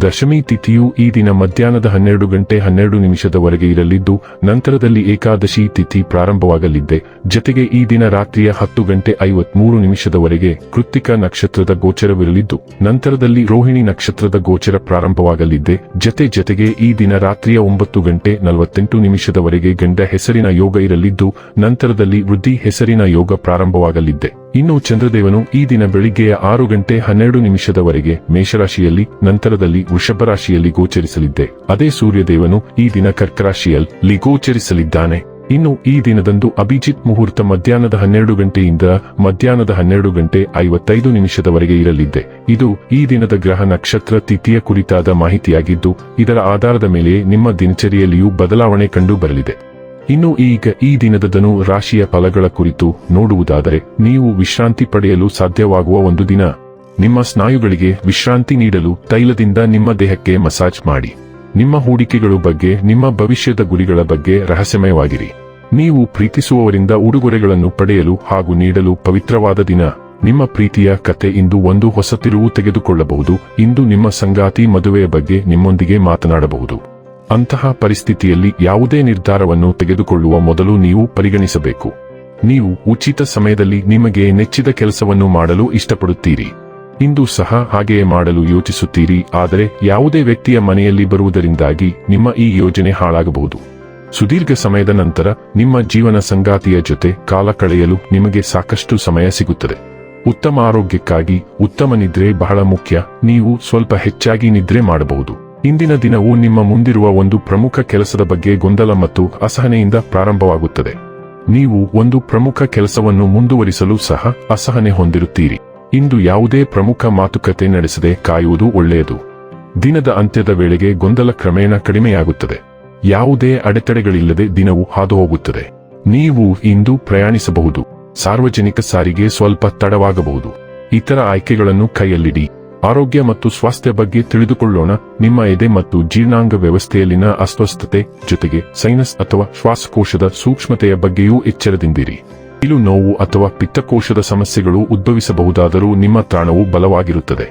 ದಶಮಿ ತಿಥಿಯು ಈ ದಿನ ಮಧ್ಯಾಹ್ನದ ಹನ್ನೆರಡು ಗಂಟೆ ಹನ್ನೆರಡು ನಿಮಿಷದವರೆಗೆ ಇರಲಿದ್ದು, ನಂತರದಲ್ಲಿ ಏಕಾದಶಿ ತಿಥಿ ಪ್ರಾರಂಭವಾಗಲಿದ್ದೆ. ಜತೆಗೆ ಈ ದಿನ ರಾತ್ರಿಯ ಹತ್ತು ಗಂಟೆ ಐವತ್ಮೂರು ನಿಮಿಷದವರೆಗೆ ಕೃತ್ತಿಕ ನಕ್ಷತ್ರದ ಗೋಚರವಿರಲಿದ್ದು, ನಂತರದಲ್ಲಿ ರೋಹಿಣಿ ನಕ್ಷತ್ರದ ಗೋಚರ ಪ್ರಾರಂಭವಾಗಲಿದ್ದೆ. ಜತೆ ಜತೆಗೆ ಈ ದಿನ ರಾತ್ರಿಯ ಒಂಬತ್ತು ಗಂಟೆ ನಲವತ್ತೆಂಟು ನಿಮಿಷದವರೆಗೆ ಗಂಡ ಹೆಸರಿನ ಯೋಗ ಇರಲಿದ್ದು, ನಂತರದಲ್ಲಿ ವೃದ್ಧಿ ಹೆಸರಿನ ಯೋಗ ಪ್ರಾರಂಭವಾಗಲಿದ್ದೆ. ಇನ್ನು ಚಂದ್ರದೇವನು ಈ ದಿನ ಬೆಳಿಗ್ಗೆಯ ಆರು ಗಂಟೆ ಹನ್ನೆರಡು ನಿಮಿಷದವರೆಗೆ ಮೇಷರಾಶಿಯಲ್ಲಿ, ನಂತರದಲ್ಲಿ ವೃಷಭ ರಾಶಿಯಲ್ಲಿ ಗೋಚರಿಸಲಿದ್ದೆ. ಅದೇ ಸೂರ್ಯದೇವನು ಈ ದಿನ ಕರ್ಕರಾಶಿಯಲ್ಲಿ ಗೋಚರಿಸಲಿದ್ದಾನೆ. ಇನ್ನು ಈ ದಿನದಂದು ಅಭಿಜಿತ್ ಮುಹೂರ್ತ ಮಧ್ಯಾಹ್ನದ ಹನ್ನೆರಡು ಗಂಟೆಯಿಂದ ಮಧ್ಯಾಹ್ನದ ಹನ್ನೆರಡು ಗಂಟೆ ಐವತ್ತೈದು ನಿಮಿಷದವರೆಗೆ ಇರಲಿದ್ದೆ. ಇದು ಈ ದಿನದ ಗ್ರಹ ನಕ್ಷತ್ರ ತಿಥಿಯ ಕುರಿತಾದ ಮಾಹಿತಿಯಾಗಿದ್ದು, ಇದರ ಆಧಾರದ ಮೇಲೆ ನಿಮ್ಮ ದಿನಚರಿಯಲ್ಲಿಯೂ ಬದಲಾವಣೆ ಕಂಡು ಬರಲಿದೆ. ಇನ್ನು ಈಗ ಈ ದಿನದ ಧನು ರಾಶಿಯ ಫಲಗಳ ಕುರಿತು ನೋಡುವುದಾದರೆ ನೀವು ವಿಶ್ರಾಂತಿ ಪಡೆಯಲು ಸಾಧ್ಯವಾಗುವ ಒಂದು ದಿನ. ನಿಮ್ಮ ಸ್ನಾಯುಗಳಿಗೆ ವಿಶ್ರಾಂತಿ ನೀಡಲು ತೈಲದಿಂದ ನಿಮ್ಮ ದೇಹಕ್ಕೆ ಮಸಾಜ್ ಮಾಡಿ. ನಿಮ್ಮ ಹೂಡಿಕೆಗಳು ಬಗ್ಗೆ, ನಿಮ್ಮ ಭವಿಷ್ಯದ ಗುರಿಗಳ ಬಗ್ಗೆ ರಹಸ್ಯಮಯವಾಗಿರಿ. ನೀವು ಪ್ರೀತಿಸುವವರಿಂದ ಉಡುಗೊರೆಗಳನ್ನು ಪಡೆಯಲು ಹಾಗೂ ನೀಡಲು ಪವಿತ್ರವಾದ ದಿನ. ನಿಮ್ಮ ಪ್ರೀತಿಯ ಕತೆ ಇಂದು ಒಂದು ಹೊಸ ತಿರುವು ತೆಗೆದುಕೊಳ್ಳಬಹುದು. ಇಂದು ನಿಮ್ಮ ಸಂಗಾತಿ ಮದುವೆಯ ಬಗ್ಗೆ ನಿಮ್ಮೊಂದಿಗೆ ಮಾತನಾಡಬಹುದು. ಅಂತಹ ಪರಿಸ್ಥಿತಿಯಲ್ಲಿ ಯಾವುದೇ ನಿರ್ಧಾರವನ್ನು ತೆಗೆದುಕೊಳ್ಳುವ ಮೊದಲು ನೀವು ಪರಿಗಣಿಸಬೇಕು. ನೀವು ಉಚಿತ ಸಮಯದಲ್ಲಿ ನಿಮಗೆ ನೆಚ್ಚಿದ ಕೆಲಸವನ್ನು ಮಾಡಲು ಇಷ್ಟಪಡುತ್ತೀರಿ. ಇಂದು ಸಹ ಹಾಗೆಯೇ ಮಾಡಲು ಯೋಚಿಸುತ್ತೀರಿ, ಆದರೆ ಯಾವುದೇ ವ್ಯಕ್ತಿಯ ಮನೆಯಲ್ಲಿ ಬರುವುದರಿಂದಾಗಿ ನಿಮ್ಮ ಈ ಯೋಜನೆ ಹಾಳಾಗಬಹುದು. ಸುದೀರ್ಘ ಸಮಯದ ನಂತರ ನಿಮ್ಮ ಜೀವನ ಸಂಗಾತಿಯ ಜೊತೆ ಕಾಲ ಕಳೆಯಲು ನಿಮಗೆ ಸಾಕಷ್ಟು ಸಮಯ ಸಿಗುತ್ತದೆ. ಉತ್ತಮ ಆರೋಗ್ಯಕ್ಕಾಗಿ ಉತ್ತಮ ನಿದ್ರೆ ಬಹಳ ಮುಖ್ಯ, ನೀವು ಸ್ವಲ್ಪ ಹೆಚ್ಚಾಗಿ ನಿದ್ರೆ ಮಾಡಬಹುದು. ಇಂದಿನ ದಿನವು ನಿಮ್ಮ ಮುಂದಿರುವ ಒಂದು ಪ್ರಮುಖ ಕೆಲಸದ ಬಗ್ಗೆ ಗೊಂದಲ ಮತ್ತು ಅಸಹನೆಯಿಂದ ಪ್ರಾರಂಭವಾಗುತ್ತದೆ. ನೀವು ಒಂದು ಪ್ರಮುಖ ಕೆಲಸವನ್ನು ಮುಂದುವರಿಸಲು ಸಹ ಅಸಹನೆ ಹೊಂದಿರುತ್ತೀರಿ. ಇಂದು ಯಾವುದೇ ಪ್ರಮುಖ ಮಾತುಕತೆ ನಡೆಸದೆ ಕಾಯುವುದು ಒಳ್ಳೆಯದು. ದಿನದ ಅಂತ್ಯದ ವೇಳೆಗೆ ಗೊಂದಲ ಕ್ರಮೇಣ ಕಡಿಮೆಯಾಗುತ್ತದೆ. ಯಾವುದೇ ಅಡೆತಡೆಗಳಿಲ್ಲದೆ ದಿನವು ಹಾದುಹೋಗುತ್ತದೆ. ನೀವು ಇಂದು ಪ್ರಯಾಣಿಸಬಹುದು. ಸಾರ್ವಜನಿಕ ಸಾರಿಗೆ ಸ್ವಲ್ಪ ತಡವಾಗಬಹುದು. ಇತರ ಆಯ್ಕೆಗಳನ್ನು ಕೈಯಲ್ಲಿಡಿ. ಆರೋಗ್ಯ ಮತ್ತು ಸ್ವಾಸ್ಥ್ಯ ಬಗ್ಗೆ ತಿಳಿದುಕೊಳ್ಳೋಣ. ನಿಮ್ಮ ಎದೆ ಮತ್ತು ಜೀರ್ಣಾಂಗ ವ್ಯವಸ್ಥೆಯಲ್ಲಿನ ಅಸ್ವಸ್ಥತೆ ಜೊತೆಗೆ ಸೈನಸ್ ಅಥವಾ ಶ್ವಾಸಕೋಶದ ಸೂಕ್ಷ್ಮತೆಯ ಬಗ್ಗೆಯೂ ಎಚ್ಚರದಿಂದಿರಿ. ಇಲು ನೋವು ಅಥವಾ ಪಿತ್ತಕೋಶದ ಸಮಸ್ಯೆಗಳು ಉದ್ಭವಿಸಬಹುದಾದರೂ ನಿಮ್ಮ ತಾಣವು ಬಲವಾಗಿರುತ್ತದೆ.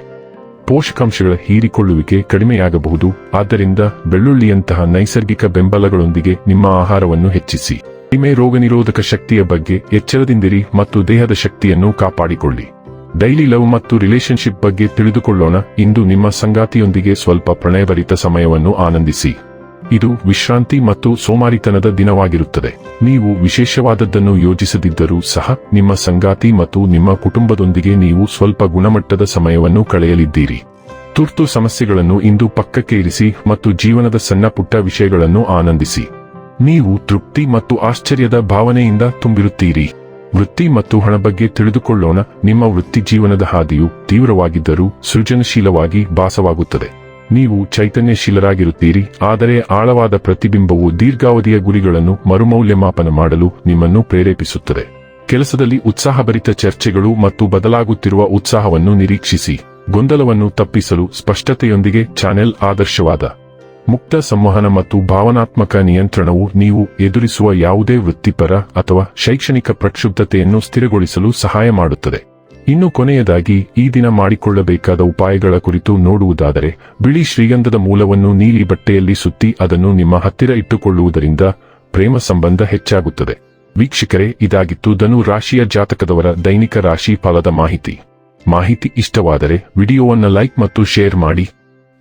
ಪೋಷಕಾಂಶಗಳ ಹೀರಿಕೊಳ್ಳುವಿಕೆ ಕಡಿಮೆಯಾಗಬಹುದು. ಆದ್ದರಿಂದ ಬೆಳ್ಳುಳ್ಳಿಯಂತಹ ನೈಸರ್ಗಿಕ ಬೆಂಬಲಗಳೊಂದಿಗೆ ನಿಮ್ಮ ಆಹಾರವನ್ನು ಹೆಚ್ಚಿಸಿ. ಕಡಿಮೆ ರೋಗನಿರೋಧಕ ಶಕ್ತಿಯ ಬಗ್ಗೆ ಎಚ್ಚರದಿಂದಿರಿ ಮತ್ತು ದೇಹದ ಶಕ್ತಿಯನ್ನು ಕಾಪಾಡಿಕೊಳ್ಳಿ. ಡೈಲಿ ಲವ್ ಮತ್ತು ರಿಲೇಶನ್ಶಿಪ್ ಬಗ್ಗೆ ತಿಳಿದುಕೊಳ್ಳೋಣ. ಇಂದು ನಿಮ್ಮ ಸಂಗಾತಿಯೊಂದಿಗೆ ಸ್ವಲ್ಪ ಪ್ರಣಯಭರಿತ ಸಮಯವನ್ನು ಆನಂದಿಸಿ. ಇದು ವಿಶ್ರಾಂತಿ ಮತ್ತು ಸೋಮಾರಿತನದ ದಿನವಾಗಿರುತ್ತದೆ. ನೀವು ವಿಶೇಷವಾದದ್ದನ್ನು ಯೋಜಿಸದಿದ್ದರೂ ಸಹ, ನಿಮ್ಮ ಸಂಗಾತಿ ಮತ್ತು ನಿಮ್ಮ ಕುಟುಂಬದೊಂದಿಗೆ ನೀವು ಸ್ವಲ್ಪ ಗುಣಮಟ್ಟದ ಸಮಯವನ್ನು ಕಳೆಯಲಿದ್ದೀರಿ. ತುರ್ತು ಸಮಸ್ಯೆಗಳನ್ನು ಇಂದು ಪಕ್ಕಕ್ಕೆ ಇರಿಸಿ ಮತ್ತು ಜೀವನದ ಸಣ್ಣ ಪುಟ್ಟ ವಿಷಯಗಳನ್ನು ಆನಂದಿಸಿ. ನೀವು ತೃಪ್ತಿ ಮತ್ತು ಆಶ್ಚರ್ಯದ ಭಾವನೆಯಿಂದ ತುಂಬಿರುತ್ತೀರಿ. ವೃತ್ತಿ ಮತ್ತು ಹಣ ಬಗ್ಗೆ ತಿಳಿದುಕೊಳ್ಳೋಣ. ನಿಮ್ಮ ವೃತ್ತಿ ಜೀವನದ ಹಾದಿಯು ತೀವ್ರವಾಗಿದ್ದರೂ ಸೃಜನಶೀಲವಾಗಿ ಭಾಸವಾಗುತ್ತದೆ. ನೀವು ಚೈತನ್ಯಶೀಲರಾಗಿರುತ್ತೀರಿ, ಆದರೆ ಆಳವಾದ ಪ್ರತಿಬಿಂಬವು ದೀರ್ಘಾವಧಿಯ ಗುರಿಗಳನ್ನು ಮರುಮೌಲ್ಯಮಾಪನ ಮಾಡಲು ನಿಮ್ಮನ್ನು ಪ್ರೇರೇಪಿಸುತ್ತದೆ. ಕೆಲಸದಲ್ಲಿ ಉತ್ಸಾಹಭರಿತ ಚರ್ಚೆಗಳು ಮತ್ತು ಬದಲಾಗುತ್ತಿರುವ ಉತ್ಸಾಹವನ್ನು ನಿರೀಕ್ಷಿಸಿ. ಗೊಂದಲವನ್ನು ತಪ್ಪಿಸಲು ಸ್ಪಷ್ಟತೆಯೊಂದಿಗೆ ಚಾನೆಲ್ ಆದರ್ಶವಾದ ಮುಕ್ತ ಸಂವಹನ ಮತ್ತು ಭಾವನಾತ್ಮಕ ನಿಯಂತ್ರಣವು ನೀವು ಎದುರಿಸುವ ಯಾವುದೇ ವೃತ್ತಿಪರ ಅಥವಾ ಶೈಕ್ಷಣಿಕ ಪ್ರಕ್ಷುಬ್ಧತೆಯನ್ನು ಸ್ಥಿರಗೊಳಿಸಲು ಸಹಾಯ ಮಾಡುತ್ತದೆ. ಇನ್ನು ಕೊನೆಯದಾಗಿ, ಈ ದಿನ ಮಾಡಿಕೊಳ್ಳಬೇಕಾದ ಉಪಾಯಗಳ ಕುರಿತು ನೋಡುವುದಾದರೆ, ಬಿಳಿ ಶ್ರೀಗಂಧದ ಮೂಲವನ್ನು ನೀಲಿ ಬಟ್ಟೆಯಲ್ಲಿ ಸುತ್ತಿ ಅದನ್ನು ನಿಮ್ಮ ಹತ್ತಿರ ಇಟ್ಟುಕೊಳ್ಳುವುದರಿಂದ ಪ್ರೇಮ ಸಂಬಂಧ ಹೆಚ್ಚಾಗುತ್ತದೆ. ವೀಕ್ಷಕರೇ, ಇದಾಗಿತ್ತು ಧನು ರಾಶಿಯ ಜಾತಕದವರ ದೈನಿಕ ರಾಶಿ ಫಲದ ಮಾಹಿತಿ. ಮಾಹಿತಿ ಇಷ್ಟವಾದರೆ ವಿಡಿಯೋವನ್ನು ಲೈಕ್ ಮತ್ತು ಶೇರ್ ಮಾಡಿ.